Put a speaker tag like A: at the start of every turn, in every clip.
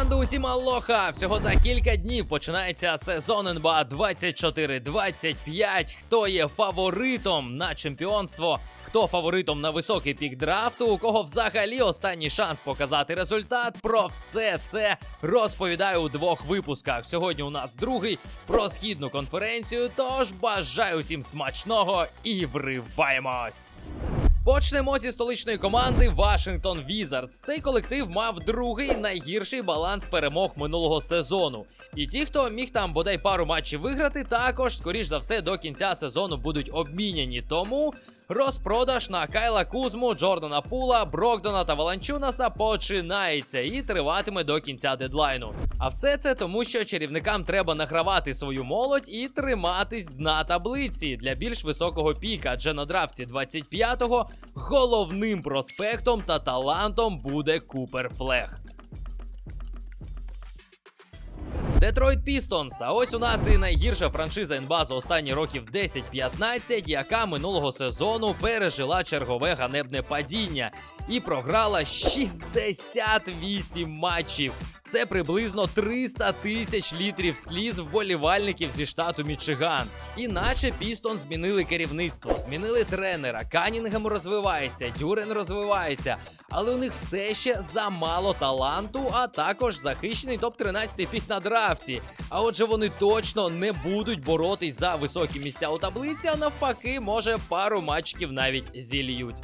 A: Команду усім алоха! Всього за кілька днів починається сезон НБА 24-25. Хто є фаворитом на чемпіонство? Хто фаворитом на високий пік драфту? У кого взагалі останній шанс показати результат? Про все це розповідаю у двох випусках. Сьогодні у нас другий про східну конференцію. Тож бажаю усім смачного і вриваємось! Почнемо зі столичної команди Вашингтон Візардс. Цей колектив мав другий найгірший баланс перемог минулого сезону. І ті, хто міг там бодай пару матчів виграти, також, скоріш за все, до кінця сезону будуть обміняні. Тому розпродаж на Кайла Кузму, Джордана Пула, Брокдона та Валанчунаса починається і триватиме до кінця дедлайну. А все це тому, що чарівникам треба награвати свою молодь і триматись дна таблиці для більш високого піка. Адже на драфті 25-го головним проспектом та талантом буде Купер Флег. Детройт Пістонс. А ось у нас і найгірша франшиза НБА за останні років 10-15, яка минулого сезону пережила чергове ганебне падіння і програла 68 матчів. Це приблизно 300 тисяч літрів сліз вболівальників зі штату Мічиган. Іначе Пістон змінили керівництво, змінили тренера. Канінгем розвивається, Дюрен розвивається, але у них все ще замало таланту, а також захищений топ-13 пік на драфті. А отже, вони точно не будуть боротись за високі місця у таблиці, а навпаки, може пару матчиків навіть зільють.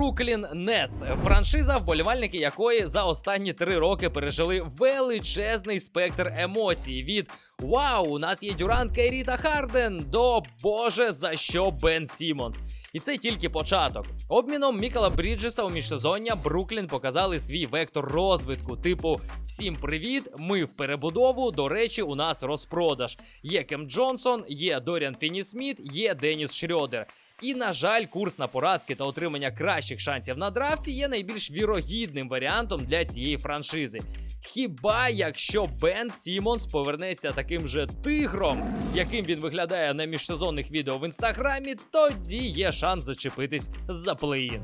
A: Бруклін Нетс франшиза, вболівальники якої за останні три роки пережили величезний спектр емоцій від Вау, у нас є Дюрант, Кейрі та Харден до Боже, за що Бен Сімонс. І це тільки початок. Обміном Мікала Бріджеса у міжсезоння Бруклін показали свій вектор розвитку. Типу, всім привіт, ми в перебудову. До речі, у нас розпродаж. Є Кем Джонсон, є Доріан Фіні Сміт, є Деніс Шрьодер. І, на жаль, курс на поразки та отримання кращих шансів на драфті є найбільш вірогідним варіантом для цієї франшизи. Хіба якщо Бен Сімонс повернеться таким же тигром, яким він виглядає на міжсезонних відео в інстаграмі, тоді є шанс зачепитись за плей-ін.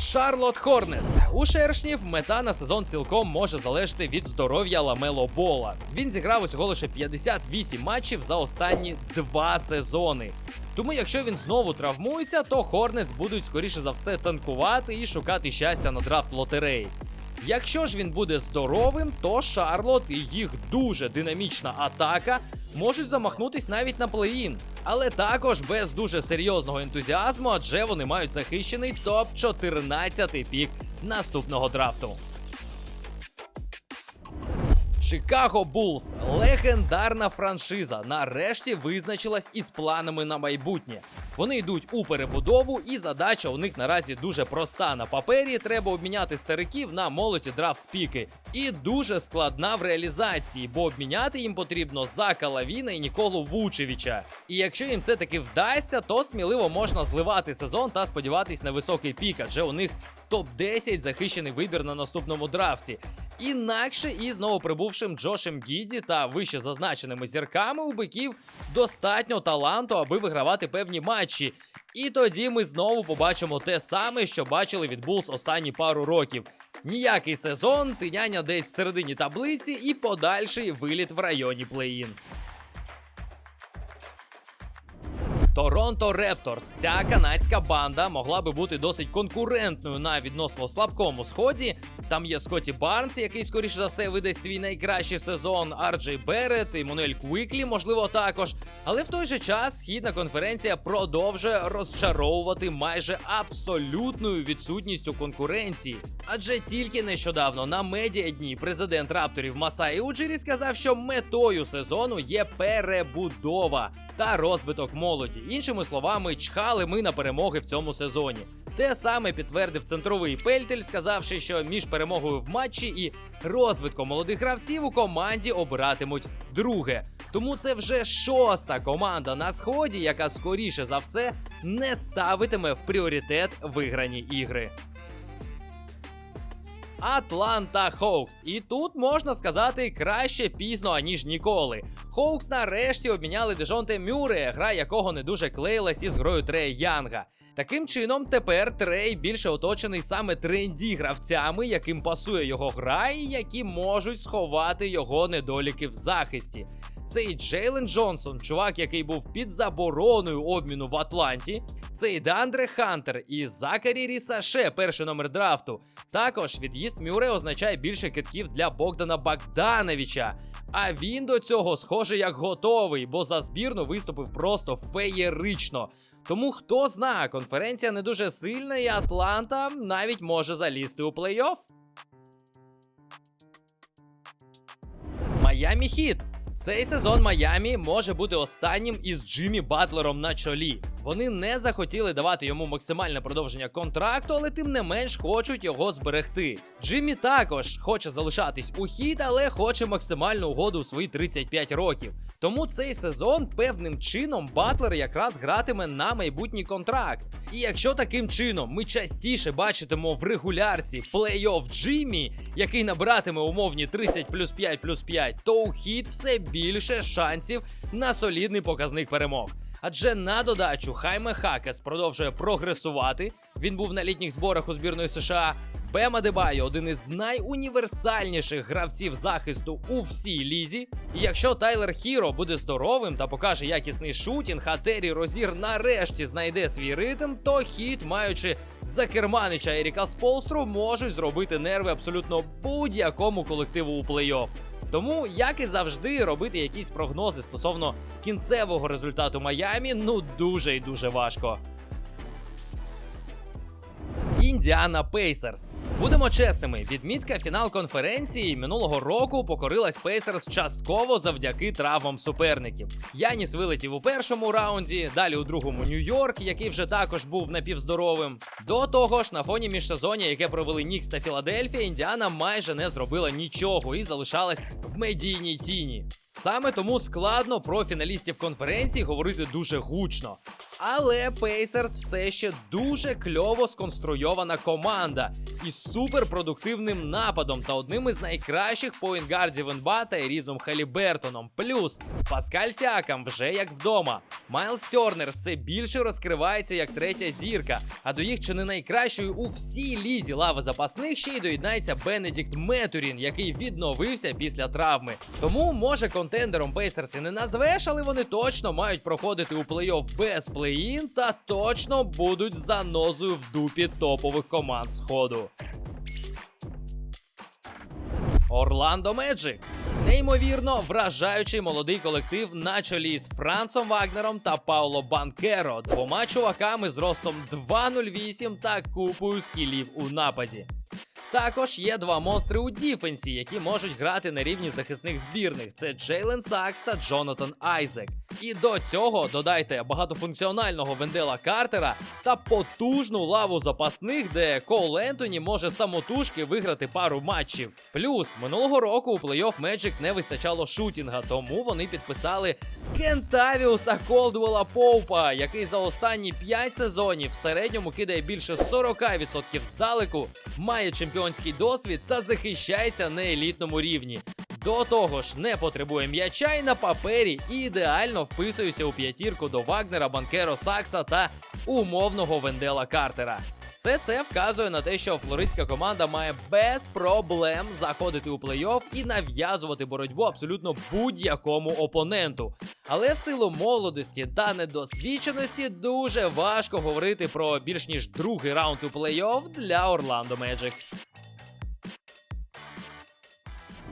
A: Шарлот Хорнец. У шершнів мета на сезон цілком може залежати від здоров'я Ламело Бола. Він зіграв усього лише 58 матчів за останні два сезони. Тому, якщо він знову травмується, то Хорнець будуть скоріше за все танкувати і шукати щастя на драфт лотереї. Якщо ж він буде здоровим, то Шарлот і їх дуже динамічна атака можуть замахнутись навіть на плей-ін. Але також без дуже серйозного ентузіазму, адже вони мають захищений топ-14 пік наступного драфту. Чикаго Булс легендарна франшиза, нарешті визначилась із планами на майбутнє. Вони йдуть у перебудову, і задача у них наразі дуже проста. На папері треба обміняти стариків на молоді драфт піки. І дуже складна в реалізації, бо обміняти їм потрібно Зака Лавіна і Ніколу Вучевича. І якщо їм це таки вдасться, то сміливо можна зливати сезон та сподіватись на високий пік, адже у них топ-10 захищений вибір на наступному драфті. Інакше із новоприбувшим Джошем Гіді та вище зазначеними зірками у биків достатньо таланту, аби вигравати певні матчі. І тоді ми знову побачимо те саме, що бачили від Булс останні пару років. Ніякий сезон, тиняння десь всередині таблиці і подальший виліт в районі плей-ін. Торонто Репторс. Ця канадська банда могла би бути досить конкурентною на відносно слабкому сході. Там є Скотті Барнс, який скоріше за все видасть свій найкращий сезон. Арджей Берет, Еммануель Квіклі, можливо, також. Але в той же час східна конференція продовжує розчаровувати майже абсолютною відсутністю конкуренції. Адже тільки нещодавно на медіадні президент рапторів Масаї Уджері сказав, що метою сезону є перебудова та розвиток молоді. Іншими словами, чхали ми на перемоги в цьому сезоні. Те саме підтвердив центровий Пельтель, сказавши, що між перемогою в матчі і розвитком молодих гравців у команді обиратимуть друге. Тому це вже шоста команда на сході, яка скоріше за все не ставитиме в пріоритет виграні ігри. Атланта Хоукс. І тут можна сказати краще пізно, аніж ніколи. Хоукс нарешті обміняли Дежонте Мюре, гра якого не дуже клеїлась із грою Трея Янга. Таким чином, тепер Трей більше оточений саме тренді гравцями, яким пасує його гра, і які можуть сховати його недоліки в захисті. Цей Джейлен Джонсон, чувак, який був під забороною обміну в Атланті. Цей Дандре Хантер і Закарі Рісаше, перший номер драфту. Також від'їзд Мюре означає більше китків для Богдана Богдановича. А він до цього схоже як готовий, бо за збірну виступив просто феєрично. Тому хто знає, конференція не дуже сильна, і Атланта навіть може залізти у плей-офф. Майамі Хіт. Цей сезон Майамі може бути останнім із Джиммі Батлером на чолі. Вони не захотіли давати йому максимальне продовження контракту, але тим не менш хочуть його зберегти. Джиммі також хоче залишатись у хіт, але хоче максимальну угоду у свої 35 років. Тому цей сезон певним чином Батлер якраз гратиме на майбутній контракт. І якщо таким чином ми частіше бачитимо в регулярці плей-офф Джиммі, який набиратиме умовні 30 плюс 5 плюс 5, то у хід все більше шансів на солідний показник перемог. Адже на додачу Хайме Хакес продовжує прогресувати. Він був на літніх зборах у збірної США. Бема Дебайо один із найуніверсальніших гравців захисту у всій лізі. І якщо Тайлер Хіро буде здоровим та покаже якісний шутінг, а Террі Розір нарешті знайде свій ритм, то хід, маючи закерманича Еріка Сполстру, можуть зробити нерви абсолютно будь-якому колективу у плей-офф. Тому, як і завжди, робити якісь прогнози стосовно кінцевого результату Майамі, ну дуже і дуже важко. Індіана Пейсерс. Будемо чесними, відмітка фінал конференції минулого року покорилась Пейсерс частково завдяки травмам суперників. Яніс вилетів у першому раунді, далі у другому Нью-Йорк, який вже також був напівздоровим. До того ж, на фоні міжсезоння, яке провели Нікс та Філадельфія, Індіана майже не зробила нічого і залишалась в медійній тіні. Саме тому складно про фіналістів конференції говорити дуже гучно. Але Пейсерс все ще дуже кльово сконструйована команда із суперпродуктивним нападом та одним із найкращих поінгардів НБА та Різом Халібертоном. Плюс Паскаль Сіакам вже як вдома. Майлз Тернер все більше розкривається як третя зірка, а до їх чи не найкращої у всій лізі лави запасних ще й доєднається Бенедікт Метурін, який відновився після травми. Тому може контендером Пейсерс і не назвеш, але вони точно мають проходити у плей-офф без плей-ін та точно будуть занозою в дупі топових команд сходу. Орландо Меджик. Неймовірно вражаючий молодий колектив на чолі з Францом Вагнером та Пауло Банкеро, двома чуваками з ростом 2.08 та купою скілів у нападі. Також є два монстри у діфенсі, які можуть грати на рівні захисних збірних. Це Джейлен Сакс та Джонатан Айзек. І до цього додайте багатофункціонального Вендела Картера та потужну лаву запасних, де Коул Ентоні може самотужки виграти пару матчів. Плюс минулого року у плей-офф Magic не вистачало шутінга, тому вони підписали Кентавіуса Колдуела Поупа, який за останні 5 сезонів в середньому кидає більше 40% здалеку, має чемпіонський досвід та захищається на елітному рівні. До того ж, не потребує м'яча і на папері і ідеально вписується у п'ятірку до Вагнера, Банкеро Сакса та умовного Вендела Картера. Все це вказує на те, що флористська команда має без проблем заходити у плей-офф і нав'язувати боротьбу абсолютно будь-якому опоненту. Але в силу молодості та недосвідченості дуже важко говорити про більш ніж другий раунд у плей-офф для Орландо Меджик.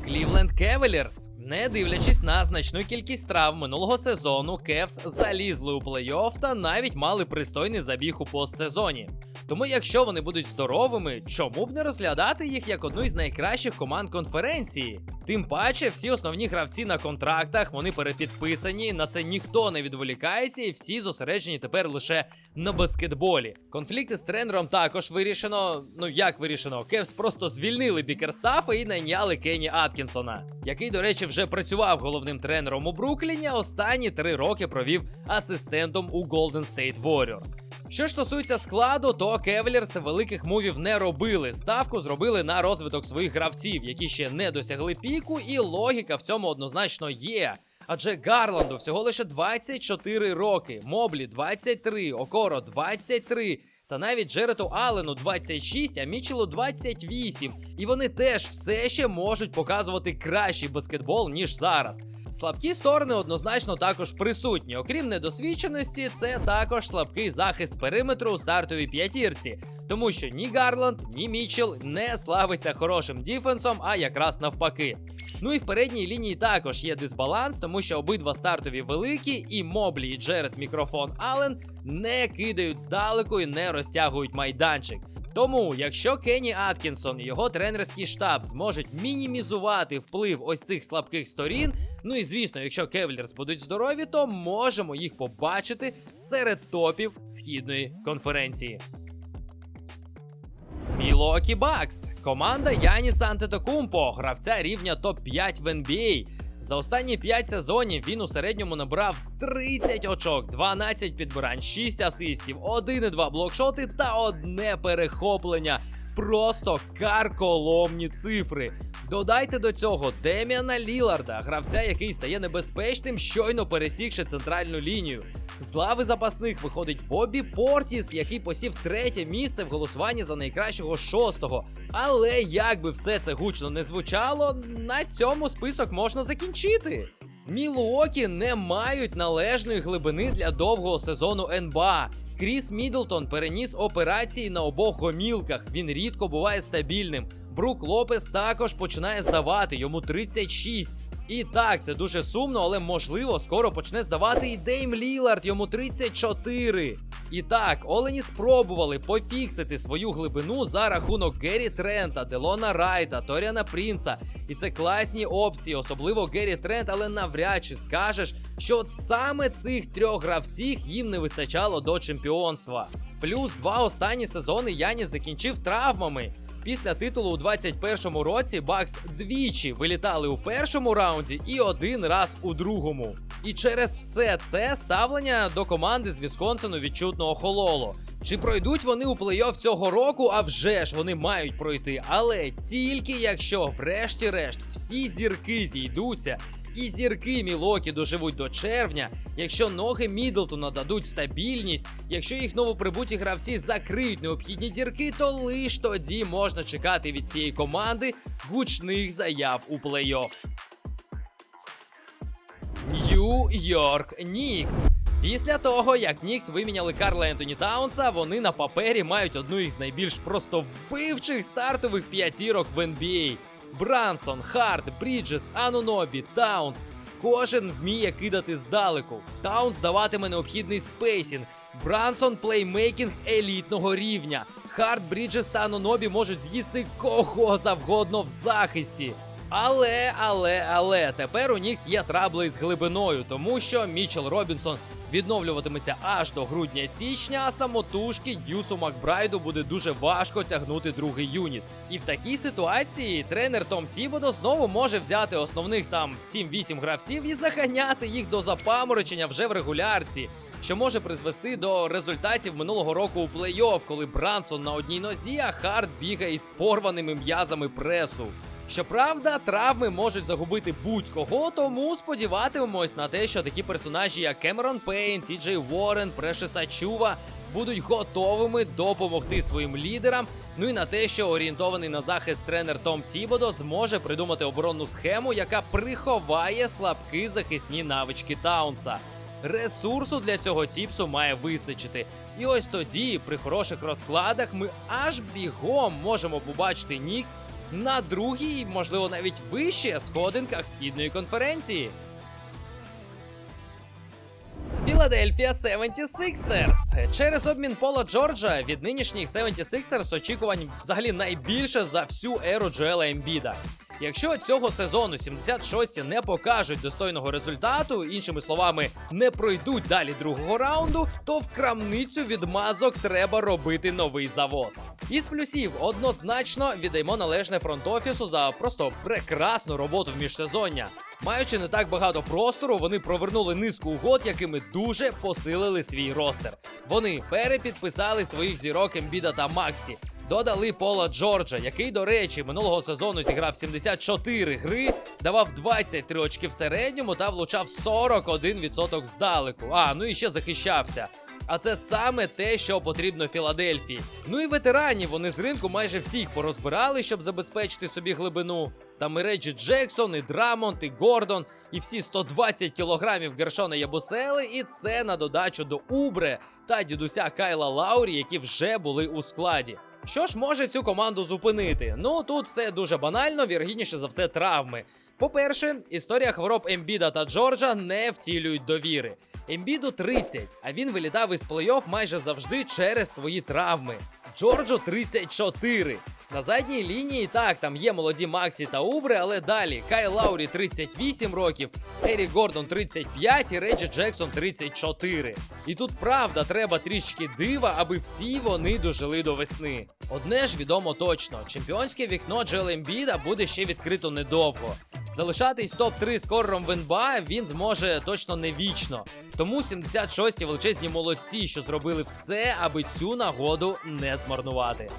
A: Клівленд Кевелірс. Не дивлячись на значну кількість трав минулого сезону, Кевс залізли у плей-офф та навіть мали пристойний забіг у постсезоні. Тому, якщо вони будуть здоровими, чому б не розглядати їх як одну із найкращих команд конференції? Тим паче, всі основні гравці на контрактах, вони перепідписані, на це ніхто не відволікається, і всі зосереджені тепер лише на баскетболі. Конфлікти з тренером також вирішено. Ну як вирішено, Кевс просто звільнили Бікерстафа і найняли Кенні Аткінсона, який, до речі, вже працював головним тренером у Брукліні. а Останні три роки провів асистентом у Golden State Warriors. Що стосується складу, то Кевелірс великих мувів не робили. Ставку зробили на розвиток своїх гравців, які ще не досягли піку, і логіка в цьому однозначно є. Адже Гарланду всього лише 24 роки, Моблі 23, Окоро 23, та навіть Джерету Аллену 26, а Мічелу 28. І вони теж все ще можуть показувати кращий баскетбол, ніж зараз. Слабкі сторони однозначно також присутні. Окрім недосвідченості, це також слабкий захист периметру у стартовій п'ятірці. Тому що ні Гарланд, ні Мічел не славиться хорошим діфенсом, а якраз навпаки. Ну і в передній лінії також є дисбаланс, тому що обидва стартові великі, і Моблі, і Джеред Мікрофон Аллен не кидають здалеку і не розтягують майданчик. Тому, якщо Кенні Аткінсон і його тренерський штаб зможуть мінімізувати вплив ось цих слабких сторін, ну і звісно, якщо Кевлерс будуть здорові, то можемо їх побачити серед топів східної конференції. Мілокі Бакс. Команда Яніса Антетокумпо, гравця рівня топ-5 в NBA. За останні 5 сезонів він у середньому набрав 30 очок, 12 підбирань, 6 асистів, 1,2 блокшоти та одне перехоплення. Просто карколомні цифри. Додайте до цього Деміана Ліларда, гравця, який стає небезпечним, щойно пересікши центральну лінію. З лави запасних виходить Бобі Портіс, який посів третє місце в голосуванні за найкращого шостого. Але як би все це гучно не звучало, на цьому список можна закінчити. Мілуокі не мають належної глибини для довгого сезону НБА. Кріс Мідлтон переніс операції на обох гомілках. Він рідко буває стабільним. Брук Лопес також починає здавати, йому 36. І так, це дуже сумно, але можливо скоро почне здавати і Дейм Лілард, йому 34. І так, Олені спробували пофіксити свою глибину за рахунок Геррі Трента, Делона Райта, Торіана Прінса. І це класні опції, особливо Геррі Трент, але навряд чи скажеш, що от саме цих трьох гравців їм не вистачало до чемпіонства. Плюс два останні сезони Яніс закінчив травмами. Після титулу у 21-му році Бакс двічі вилітали у першому раунді і один раз у другому. І через все це ставлення до команди з Вісконсину відчутно охололо. Чи пройдуть вони у плей-офф цього року? А вже ж вони мають пройти. Але тільки якщо, врешті-решт, всі зірки зійдуться. І зірки Мілокі доживуть до червня, якщо ноги Мідлтона дадуть стабільність, якщо їх новоприбуті гравці закриють необхідні дірки, то лиш тоді можна чекати від цієї команди гучних заяв у плей-офф. Нью-Йорк Нікс. Після того, як Нікс виміняли Карла Ентоні Таунса, вони на папері мають одну із найбільш просто вбивчих стартових п'ятірок в NBA. Брансон, Харт, Бріджес, Анунобі, Таунс. Кожен вміє кидати здалеку. Таунс даватиме необхідний спейсінг. Брансон плеймейкінг елітного рівня. Харт, Бріджес та Анунобі можуть з'їсти кого завгодно в захисті. Але, але, але тепер у Нікс є трабли з глибиною, тому що Мічел Робінсон відновлюватиметься аж до грудня-січня, а самотужки Дюсу Макбрайду буде дуже важко тягнути другий юніт. І в такій ситуації тренер Том Тібодо знову може взяти основних там 7-8 гравців і заганяти їх до запаморочення вже в регулярці. Що може призвести до результатів минулого року у плей-офф, коли Брансон на одній нозі, а Харт бігає із порваними м'язами пресу. Щоправда, травми можуть загубити будь-кого, тому сподіватимемось на те, що такі персонажі, як Кемерон Пейн, Ті Джей Уоррен, Прешес Ачува, будуть готовими допомогти своїм лідерам. Ну і на те, що орієнтований на захист тренер Том Тібодо зможе придумати оборонну схему, яка приховає слабкі захисні навички Таунса. Ресурсу для цього тіпсу має вистачити. І ось тоді, при хороших розкладах, ми аж бігом можемо побачити Нікс на другій, можливо, навіть вище сходинках східної конференції. Філадельфія 76ers. Через обмін Пола Джорджа від нинішніх 76ers очікувань взагалі найбільше за всю еру Джоела Ембіда. Якщо цього сезону 76-ті не покажуть достойного результату, іншими словами, не пройдуть далі другого раунду, то в крамницю відмазок треба робити новий завоз. Із плюсів однозначно віддаємо належне фронт-офісу за просто прекрасну роботу в міжсезоння. Маючи не так багато простору, вони провернули низку угод, якими дуже посилили свій ростер. Вони перепідписали своїх зірок Ембіда та Максі. Додали Пола Джорджа, який, до речі, минулого сезону зіграв 74 гри, давав 23 очки в середньому та влучав 41% здалеку. А, ну і ще захищався. А це саме те, що потрібно Філадельфії. Ну і ветеранів вони з ринку майже всіх порозбирали, щоб забезпечити собі глибину. Там і Реджі Джексон, і Драмонт, і Гордон, і всі 120 кілограмів Гершона Ябусели, і це на додачу до Убре та дідуся Кайла Лаурі, які вже були у складі. Що ж може цю команду зупинити? Ну тут все дуже банально, віргідніше за все, травми. По-перше, історія хвороб Ембіда та Джорджа не втілюють довіри. Ембіду 30, а він вилітав із плей-офф майже завжди через свої травми. Джорджу 34. На задній лінії так, там є молоді Максі та Убри, але далі Кайл Лаурі 38 років, Ері Гордон 35 і Реджі Джексон 34. І тут правда треба трішки дива, аби всі вони дожили до весни. Одне ж відомо точно: чемпіонське вікно Джел Ембіда буде ще відкрито недовго. Залишатись топ-3 скорером в НБА він зможе точно не вічно. Тому 76-ті величезні молодці, що зробили все, аби цю нагоду не змарнувати.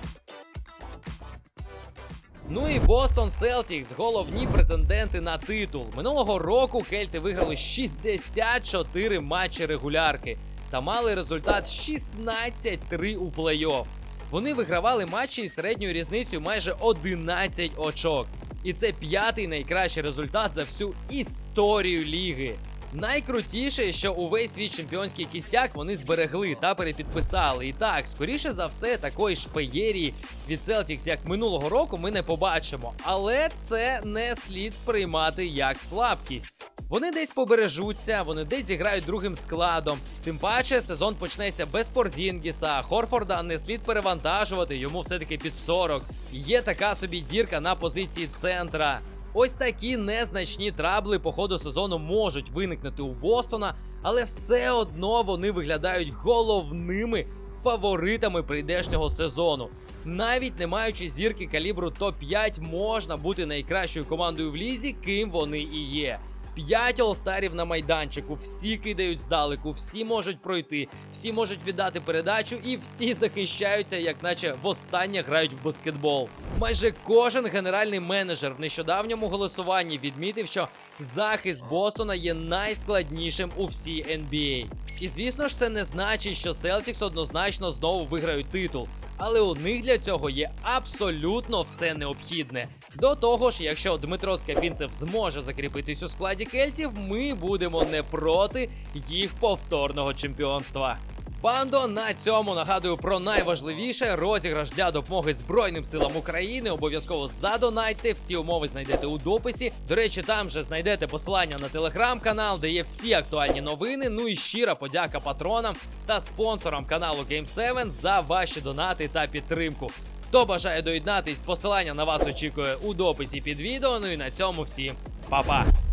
A: Ну і Бостон Селтікс головні претенденти на титул. Минулого року кельти виграли 64 матчі регулярки та мали результат 16-3 у плей-офф. Вони вигравали матчі із середньою різницею майже 11 очок. І це п'ятий найкращий результат за всю історію ліги. Найкрутіше, що увесь свій чемпіонський кістяк вони зберегли та перепідписали. І так, скоріше за все, такої ж феєрії від Celtics, як минулого року, ми не побачимо. Але це не слід сприймати як слабкість. Вони десь побережуться, вони десь зіграють другим складом. Тим паче сезон почнеться без Порзінгіса. Хорфорда не слід перевантажувати, йому все-таки під 40. Є така собі дірка на позиції центра. Ось такі незначні трабли по ходу сезону можуть виникнути у Бостона, але все одно вони виглядають головними фаворитами прийдешнього сезону. Навіть не маючи зірки калібру топ-5, можна бути найкращою командою в лізі, ким вони і є. П'ять олстарів на майданчику, всі кидають здалеку, всі можуть пройти, всі можуть віддати передачу і всі захищаються, як наче востаннє грають в баскетбол. Майже кожен генеральний менеджер в нещодавньому голосуванні відмітив, що захист Бостона є найскладнішим у всій NBA. І звісно ж, це не значить, що Celtics однозначно знову виграють титул. Але у них для цього є абсолютно все необхідне. До того ж, якщо Дмитро Скапінцев зможе закріпитись у складі кельтів, ми будемо не проти їх повторного чемпіонства. Бандо на цьому нагадую про найважливіше розіграш для допомоги Збройним силам України. Обов'язково задонайте. Всі умови знайдете у дописі. До речі, там же знайдете посилання на телеграм-канал, де є всі актуальні новини. Ну і щира подяка патронам та спонсорам каналу Game7 за ваші донати та підтримку. Хто бажає доєднатись, посилання на вас очікує у дописі під відео. Ну і на цьому всім па-па!